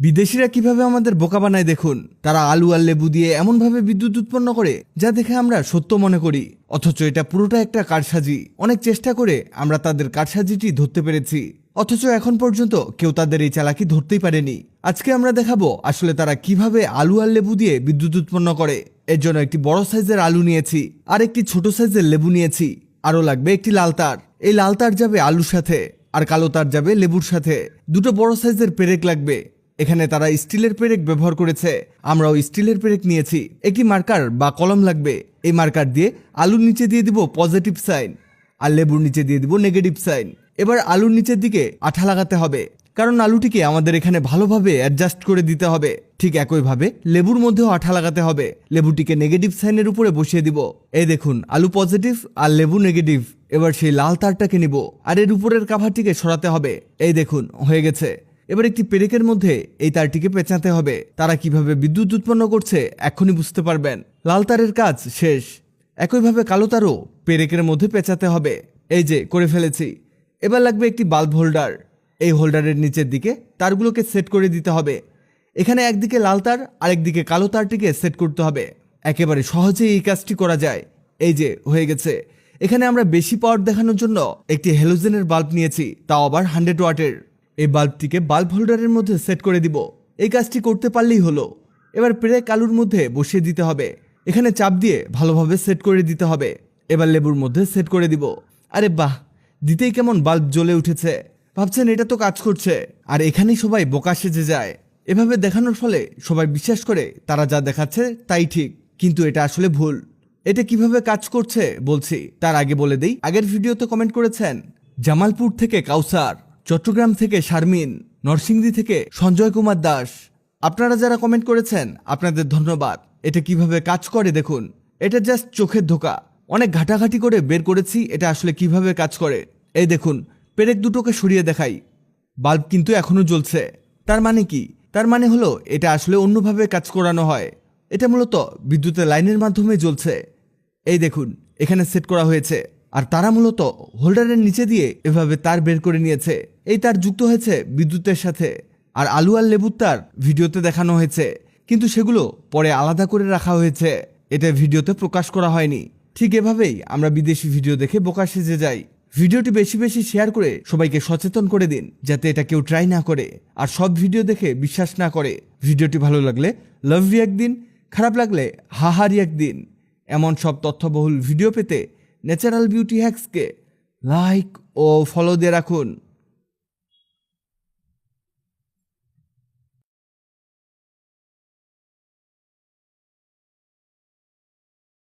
বিদেশিরা কীভাবে আমাদের বোকা বানায় দেখুন? তারা আলু আর লেবু দিয়ে এমনভাবে বিদ্যুৎ উৎপন্ন করে, যা দেখে আমরা সত্য মনে করি। অথচ এটা পুরোটা একটা কারসাজি। অনেক চেষ্টা করে আমরা তাদের কারসাজিটি ধরতে পেরেছি। অথচ এখন পর্যন্ত কেউ তাদের এই চালাকি ধরতেই পারেনি। আজকে আমরা দেখাবো আসলে তারা কীভাবে আলু আর লেবু দিয়ে বিদ্যুৎ উৎপন্ন করে। এর জন্য একটি বড় সাইজের আলু নিয়েছি, আর একটি ছোট সাইজের লেবু নিয়েছি। আরও লাগবে একটি লাল তার। এই লাল তার যাবে আলুর সাথে, আর কালো তার যাবে লেবুর সাথে। দুটো বড় সাইজের পেরেক লাগবে। এখানে তারা স্টিলের পেরেক ব্যবহার করেছে। আমরাও স্টিলের পেরেক নিয়েছি। একটি মার্কার বা কলম লাগবে। এই মার্কার দিয়ে আলুর নিচে দিয়ে দিব পজিটিভ সাইন আর লেবুর নিচে দিয়ে দিব নেগেটিভ সাইন। এবার আলুর নিচের দিকে আঠা লাগাতে হবে। কারণ আলুটিকে আমাদের এখানে ভালোভাবে অ্যাডজাস্ট করে দিতে হবে। ঠিক একইভাবে লেবুর মধ্যেও আঠা লাগাতে হবে। লেবুটিকে নেগেটিভ সাইনের উপরে বসিয়ে দিব। এই দেখুন, আলু পজিটিভ আর লেবু নেগেটিভ। এবার সেই লাল তারটাকে নিব। আর এর উপরের কাভারটিকে সরাতে হবে। এই দেখুন, হয়ে গেছে। এবার একটি পেরেকের মধ্যে এই তারটিকে পেঁচাতে হবে। তারা কীভাবে বিদ্যুৎ উৎপন্ন করছে, এখনই বুঝতে পারবেন। লাল তারের কাজ শেষ। একইভাবে কালো তারও পেরেকের মধ্যে পেঁচাতে হবে। এই যে, করে ফেলেছি। এবার লাগবে একটি বাল্ব হোল্ডার। এই হোল্ডারের নিচের দিকে তারগুলোকে সেট করে দিতে হবে। এখানে একদিকে লাল তার, আরেকদিকে কালো তারটিকে সেট করতে হবে। একেবারে সহজেই এই কাজটি করা যায়। এই যে, হয়ে গেছে। এখানে আমরা বেশি পাওয়ার দেখানোর জন্য একটি হেলোজেনের বাল্ব নিয়েছি, তাও আবার হান্ড্রেড ওয়াটের। এই বাল্বটিকে বাল্ব হোল্ডারের মধ্যে সেট করে দিব। এই কাজটি করতে পারলেই হলো। এবার প্রেক আলুর মধ্যে বসিয়ে দিতে হবে। এখানে চাপ দিয়ে ভালোভাবে সেট করে দিতে হবে। এবার লেবুর মধ্যে সেট করে দিব। আরে বাহ! দিতেই কেমন বাল্ব জ্বলে উঠেছে। ভাবছেন এটা তো কাজ করছে। আর এখানেই সবাই বোকা সেজে যায়। এভাবে দেখানোর ফলে সবাই বিশ্বাস করে তারা যা দেখাচ্ছে তাই ঠিক। কিন্তু এটা আসলে ভুল। এটা কীভাবে কাজ করছে বলছি, তার আগে বলে দেই। আগের ভিডিওতে কমেন্ট করেছেন, জামালপুর থেকে কাউসার। চট্টগ্রাম থেকে শারমিন, নরসিংদী থেকে সঞ্জয় কুমার দাস। আপনারা যারা কমেন্ট করেছেন, আপনাদের ধন্যবাদ। এটা কীভাবে কাজ করে দেখুন। এটা জাস্ট চোখের ধোকা। অনেক ঘাটাঘাটি করে বের করেছি, এটা আসলে কীভাবে কাজ করে? এই দেখুন, পেরেক দুটোকে সরিয়ে দেখাই। বাল্ব কিন্তু এখনও জ্বলছে। তার মানে কি? তার মানে হলো, এটা আসলে অন্যভাবে কাজ করানো হয়। এটা মূলত বিদ্যুতের লাইনের মাধ্যমে জ্বলছে। এই দেখুন, এখানে সেট করা হয়েছে। আর তারা মূলত হোল্ডারের নিচে দিয়ে এভাবে তার বের করে নিয়েছে। এই তার যুক্ত হয়েছে বিদ্যুতের সাথে। আর আলু আর লেবুর তার ভিডিওতে দেখানো হয়েছে। কিন্তু সেগুলো পরে আলাদা করে রাখা হয়েছে। এটা ভিডিওতে প্রকাশ করা হয়নি। ঠিক এভাবেই আমরা বিদেশি ভিডিও দেখে বোকা সেজে যাই। ভিডিওটি বেশি বেশি শেয়ার করে সবাইকে সচেতন করে দিন, যাতে এটা কেউ ট্রাই না করে। আর সব ভিডিও দেখে বিশ্বাস না করে। ভিডিওটি ভালো লাগলে লাভ রিয়াক দিন, খারাপ লাগলে হাহা রিয়াক দিন। এমন সব তথ্যবহুল ভিডিও পেতে ন্যাচারাল বিউটি হ্যাক্সকে লাইক ও ফলো দিয়ে রাখুন।